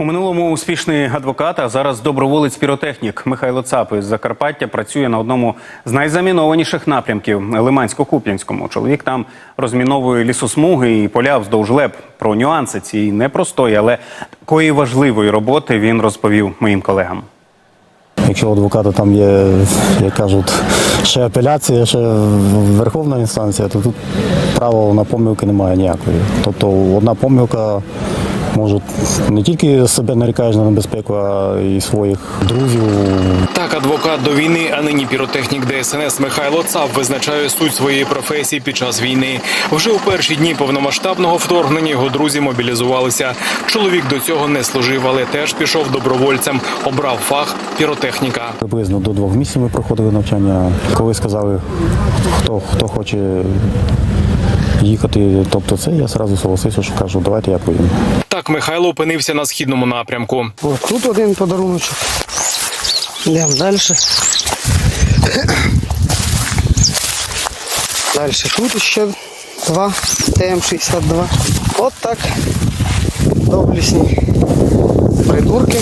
У минулому успішний адвокат, а зараз доброволець-піротехнік Михайло Цап із Закарпаття працює на одному з найзамінованіших напрямків Лимансько-Куп'янському. Чоловік там розміновує лісосмуги і поля вздовж леп. Про нюанси цієї непростої, але такої важливої роботи він розповів моїм колегам. Якщо у адвоката там є, як кажуть, ще апеляція, ще верховна інстанція, то тут права на помилки немає ніякої. Тобто одна помилка може не тільки себе нарікаєш на небезпеку, а й своїх друзів. Так, адвокат до війни, а нині піротехнік ДСНС Михайло Цап визначає суть своєї професії під час війни. Вже у перші дні повномасштабного вторгнення його друзі мобілізувалися. Чоловік до цього не служив, але теж пішов добровольцем. Обрав фах піротехніка. Приблизно до двох місяців ми проходили навчання. Коли сказали, хто, хто хоче їхати, тобто це я одразу согласився, що кажу, давайте я поїду. Так Михайло опинився на східному напрямку. От тут один подаруночок. Йдемо далі. Далі тут ще два ТМ-62. От так доблісні придурки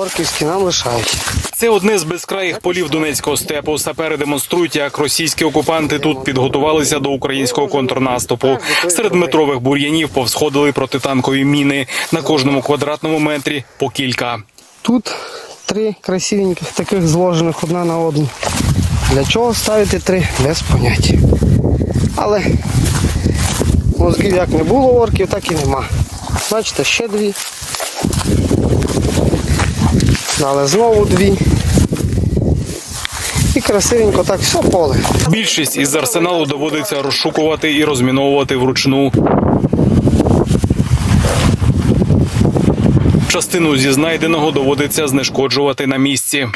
орківські нам лишають. Це одне з безкраїх полів Донецького степу. Сапери демонструють, як російські окупанти тут підготувалися до українського контрнаступу. Серед метрових бур'янів повсходили протитанкові міни на кожному квадратному метрі по кілька. Тут три красивеньких таких зложених одна на одну. Для чого ставити три? Без поняття. Але мозгів як не було орків, так і нема. Бачите, ще дві. Дали знову дві. І красивенько так все поле. Більшість із арсеналу доводиться розшукувати і розміновувати вручну. Частину зі знайденого доводиться знешкоджувати на місці.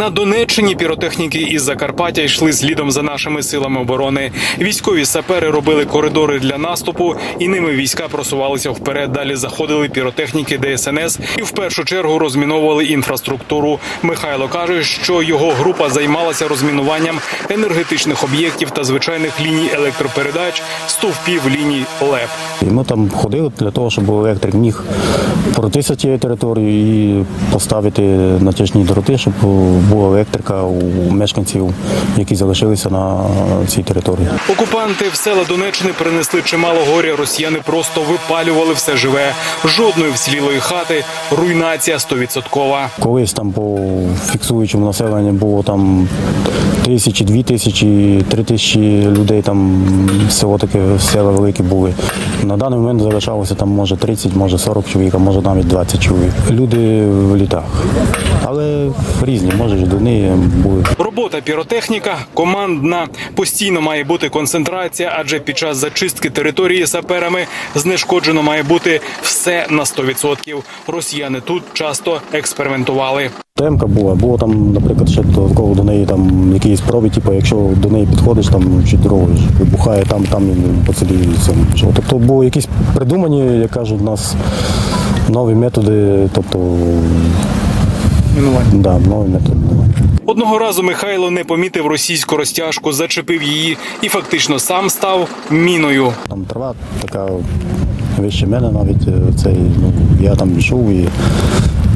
На Донеччині піротехніки із Закарпаття йшли слідом за нашими силами оборони. Військові сапери робили коридори для наступу, і ними війська просувалися вперед. Далі заходили піротехніки ДСНС і в першу чергу розміновували інфраструктуру. Михайло каже, що його група займалася розмінуванням енергетичних об'єктів та звичайних ліній електропередач, стовпів ліній ЛЕП. Ми там ходили для того, щоб електрик міг пройтися тією територією і поставити натяжні дроти, щоб була електрика у мешканців, які залишилися на цій території. Окупанти в села Донеччини принесли чимало горя. Росіяни просто випалювали все живе. Жодної вцілілої хати, руйнація стовідсоткова. Колись там по фіксуючому населенню було там тисячі, дві тисячі, три тисячі людей. Там село таке села великі були. На даний момент залишалося там може 30, може 40 чоловік, а може навіть 20 чоловік. Люди в літах, але різні, може ж до були. Робота піротехніка командна. Постійно має бути концентрація, адже під час зачистки території саперами знешкоджено має бути все на 100%. Росіяни тут часто експериментували. Темка була, було там, наприклад, ще додатково до неї там якісь проби, типу, якщо до неї підходиш, там чи дорогою вибухає там, там і по селі цьому. Що, Тобто були якісь придумані, як кажуть, у нас нові методи, тобто Мінування. да, нові методи. минування. Одного разу Михайло не помітив російську розтяжку, зачепив її і фактично сам став міною. Там трава така вище мене навіть е, цей, ну, я там йшов і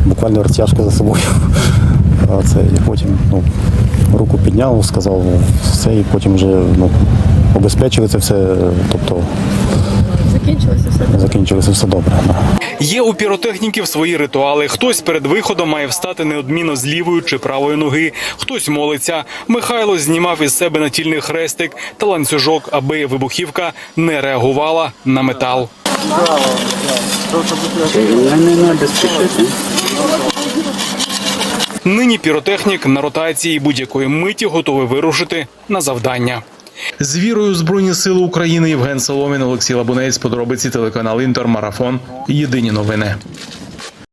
буквально розтяжка за собою. А це я потім ну, руку підняв, сказав все, і потім вже ну, обезпечили це все, тобто Закінчилося все. добре. Є у піротехніків свої ритуали. Хтось перед виходом має встати неодмінно з лівої чи правої ноги, хтось молиться. Михайло знімав із себе натільний хрестик та ланцюжок, аби вибухівка не реагувала на метал. Нині піротехнік на ротації будь-якої миті готовий вирушити на завдання. З вірою Збройні Сили України Євген Соломін, Олексій Лабунець, подробиці телеканал Інтер, Марафон. Єдині новини.